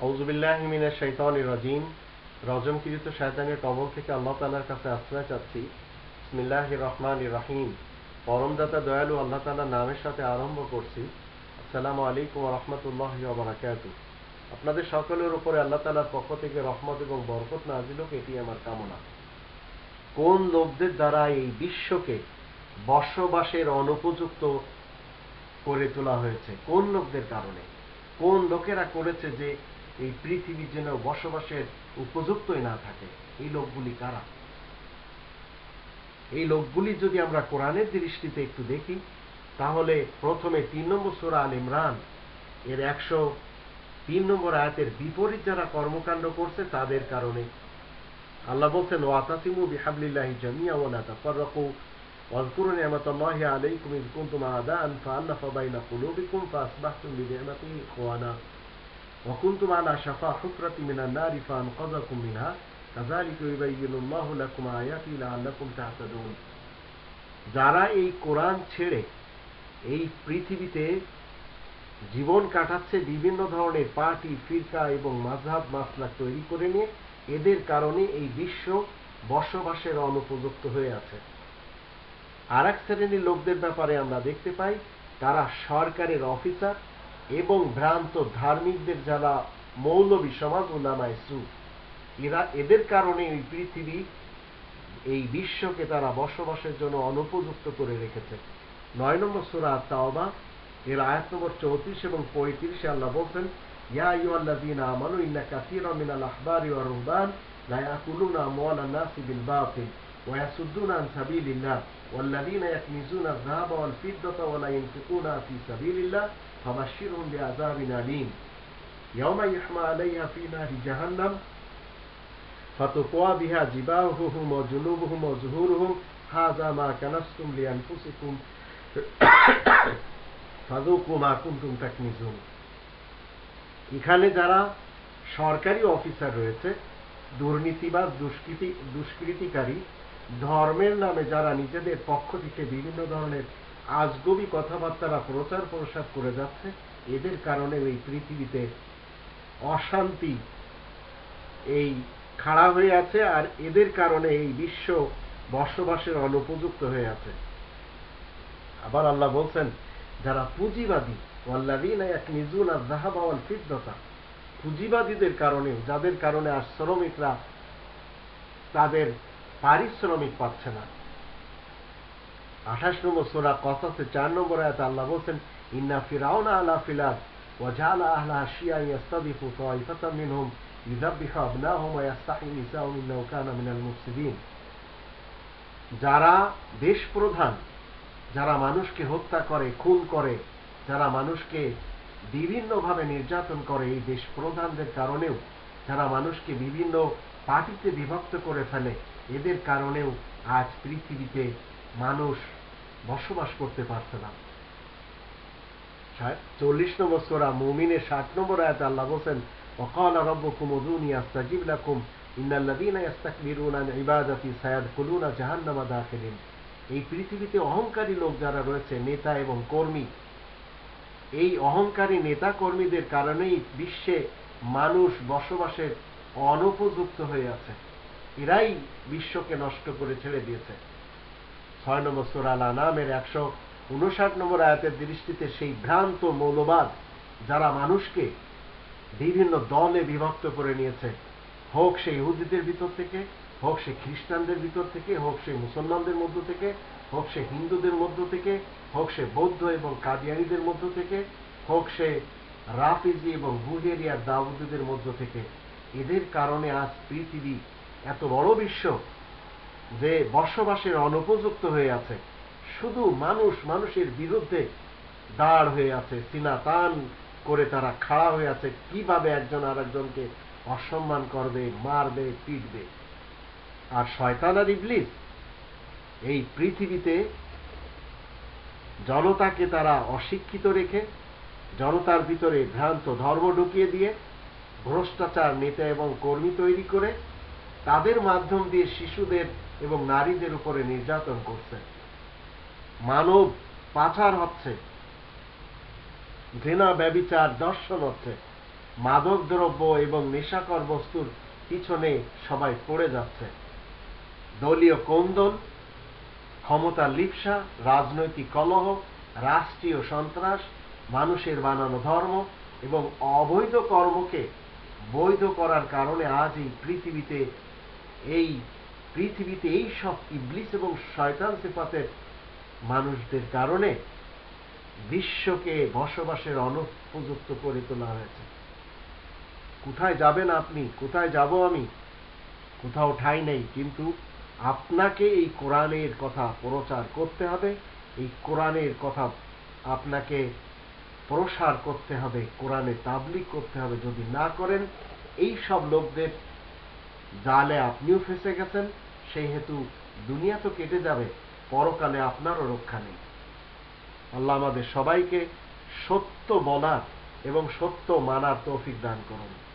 আউজুবিল্লাহ মিনের শৈতানি রাজিম। রজমকৃত শয়তানের কবল থেকে আল্লাহ তালার কাছে আশ্রয় চাচ্ছি। ইসমিল্লাহ রহমান রাহিম। পরমদাতা দয়ালু আল্লাহ তালার নামের সাথে আরম্ভ করছি। আসসালামু আলাইকুম রহমতুল্লাহ বারাকাত আপনাদের সকলের উপরে আল্লাহ তালার পক্ষ থেকে রহমত এবং বরকত নাজিল এটি আমার কামনা। কোন লোকদের দ্বারা এই বিশ্বকে বসবাসের অনুপযুক্ত করে তোলা হয়েছে? কোন লোকদের কারণে? কোন লোকেরা করেছে যে এই পৃথিবী যেন বসবাসের উপযুক্তই না থাকে এই লোকগুলি কারা এই লোকগুলি যদি আমরা কোরআনের দৃষ্টিতে একটু দেখি তাহলে প্রথমে তিন নম্বর সোরা আল ইমরান এর একশো তিন নম্বর আয়াতের বিপরীত যারা কর্মকাণ্ড করছে তাদের কারণে আল্লাহ বলছেন ওয়াতাসিমু বিহাবলিল্লাহি জামিয়া ওয়ালা তাফাররাকু واذكروا نعمة الله عليكم إذ كنتم أعداء فألف بين قلوبكم فأصبحتم بنعمته إخوانا وكنتم على شفا حفرة من النار فأنقذكم منها كذلك يبين الله لكم آياته لعلكم تعتدون যারা এই কোরআন ছেড়ে এই পৃথিবীতে জীবন কাটাচ্ছে বিভিন্ন ধরনের পার্টি ফিরকা এবং মাঝহাব মাসলাক তৈরি করে নিয়ে এদের কারণে এই বিশ্ব বসবাসের অনুপযুক্ত হয়ে আছে আর এক শ্রেণীর লোকদের ব্যাপারে আমরা দেখতে পাই তারা সরকারের অফিসার এবং ভ্রান্ত ধার্মিকদের যারা মৌলবী সমাজ উলামায় সু এরা এদের কারণে এই পৃথিবী এই বিশ্বকে তারা বসবাসের জন্য অনুপযুক্ত করে রেখেছে নয় নম্বর সুরা তাওবা এর আয়াত নম্বর চৌত্রিশ এবং পঁয়ত্রিশে আল্লাহ বলছেন ইয়া আইয়ুহাল্লাযীনা আমানু ইন্না কাসীরাম মিনাল আহবারি ওয়ার রুহবান লা ইয়াকুলুনা আমওয়ালান নাসি বিল বাতিল ওয়া ইয়াসুদ্দুনা আন সাবিলিল্লাহ والذين يكنزون الذهب والفضة ولا ينفقونها في سبيل الله فبشرهم بعذاب أليم يوم يحمى عليها في نار جهنم فتقوى بها جباههم وجنوبهم وظهورهم هذا ما كنستم لأنفسكم ফাদুকু মা কুন্তুম তাকনিজুন এখানে যারা সরকারি অফিসার রয়েছে দুর্নীতিবাজ দুষ্কৃতি দুষ্কৃতিকারী ধর্মের নামে যারা নিজেদের পক্ষ থেকে বিভিন্ন ধরনের আজগবি কথাবার্তারা প্রচার প্রসার করে যাচ্ছে। এদের কারণে এই পৃথিবীতে অশান্তি এই খাড়া হয়ে আছে আর এদের কারণে এই বিশ্ব বসবাসের অনুপযুক্ত হয়ে আছে। আবার আল্লাহ বলছেন, যারা পুঁজিবাদী ওয়াল্লাদিন এক নিজুন আর জাহাবাওয়াল ফিদ্দতা পুঁজিবাদীদের কারণে, যাদের কারণে আর শ্রমিকরা তাদের পারিশ্রমিক পাচ্ছে না। আঠাশ নম্বর সোরা কসাসে চার নম্বর আয়াত আল্লাহ বলছেন, ইন্না ফিরাউনা আলা ফিলাদ মুফসিদিন। যারা দেশ প্রধান, যারা মানুষকে হত্যা করে, খুন করে, যারা মানুষকে বিভিন্নভাবে নির্যাতন করে এই দেশ প্রধানদের কারণেও, যারা মানুষকে বিভিন্ন পার্টিতে বিভক্ত করে ফেলে, এদের কারণেও আজ পৃথিবীতে মানুষ বসবাস করতে পারছে না চল্লিশ নম্বর সোরা মুমিনের ষাট নম্বর আয়াত আল্লাহ বলছেন وقال ربكم ادعوني استجب لكم ان الذين يستكبرون عن عبادتي سيدخلون جهنم داخلين এই পৃথিবীতে অহংকারী লোক যারা রয়েছে নেতা এবং কর্মী এই অহংকারী নেতা কর্মীদের কারণেই বিশ্বে মানুষ বসবাসের অনুপযুক্ত হয়ে আছে এরাই বিশ্বকে নষ্ট করে ছেড়ে দিয়েছে ছয় নম্বর সোরাল আনামের একশো উনষাট নম্বর আয়াতের দৃষ্টিতে সেই ভ্রান্ত মৌলবাদ যারা মানুষকে বিভিন্ন দলে বিভক্ত করে নিয়েছে। হোক সে ইহুদিদের ভিতর থেকে, হোক সে খ্রিস্টানদের ভিতর থেকে, হোক সে মুসলমানদের মধ্য থেকে, হোক সে হিন্দুদের মধ্য থেকে, হোক সে বৌদ্ধ এবং কাদিয়ানিদের মধ্য থেকে, হোক সে রাফিজি এবং বুহেরিয়ার দাউদদের মধ্য থেকে। এদের কারণে আজ পৃথিবী এত বড় বিশ্ব যে বসবাসের অনুপযুক্ত হয়ে আছে, শুধু মানুষ মানুষের বিরুদ্ধে দাঁড় হয়ে আছে সিনা টান করে তারা খাড়া হয়ে আছে, কীভাবে একজন আর একজনকে অসম্মান করবে, মারবে, পিটবে? আর শয়তান আর ইবলিস এই পৃথিবীতে জনতাকে তারা অশিক্ষিত রেখে, জনতার ভিতরে ভ্রান্ত ধর্ম ঢুকিয়ে দিয়ে, ভ্রষ্টাচার নেতা এবং কর্মী তৈরি করে, তাদের মাধ্যম দিয়ে শিশুদের এবং নারীদের উপরে নির্যাতন করছে। মানব পাচার হচ্ছে। ঘৃণা, ব্যবিচার, দর্শন হচ্ছে। মাদক দ্রব্য এবং নেশাকর বস্তুর পিছনে সবাই পড়ে যাচ্ছে। দলীয় কোন্দল ক্ষমতার লিপসা, রাজনৈতিক কলহ, রাষ্ট্রীয় সন্ত্রাস, মানুষের বানানো ধর্ম এবং অবৈধ কর্মকে বৈধ করার কারণে আজ এই পৃথিবীতে এই পৃথিবীতে এই সব ইবলিস এবং শয়তান সিফাতের মানুষদের কারণে বিশ্বকে বসবাসের অনুপযুক্ত করে তোলা হয়েছে। কোথায় যাবেন আপনি? কোথায় যাব আমি? কোথাও ঠাই নেই। কিন্তু আপনাকে এই কোরআনের কথা প্রচার করতে হবে। এই কোরআনের কথা আপনাকে প্রসার করতে হবে। কোরআনে তাবলিক করতে হবে। যদি না করেন, এই সব লোকদের জালে আপনিও ফেসে গেছেন, সেই হেতু দুনিয়া তো কেটে যাবে, পরকালে আপনারও রক্ষা নেই। আল্লাহ আমাদের সবাইকে সত্য বলার এবং সত্য মানার তৌফিক দান করুন।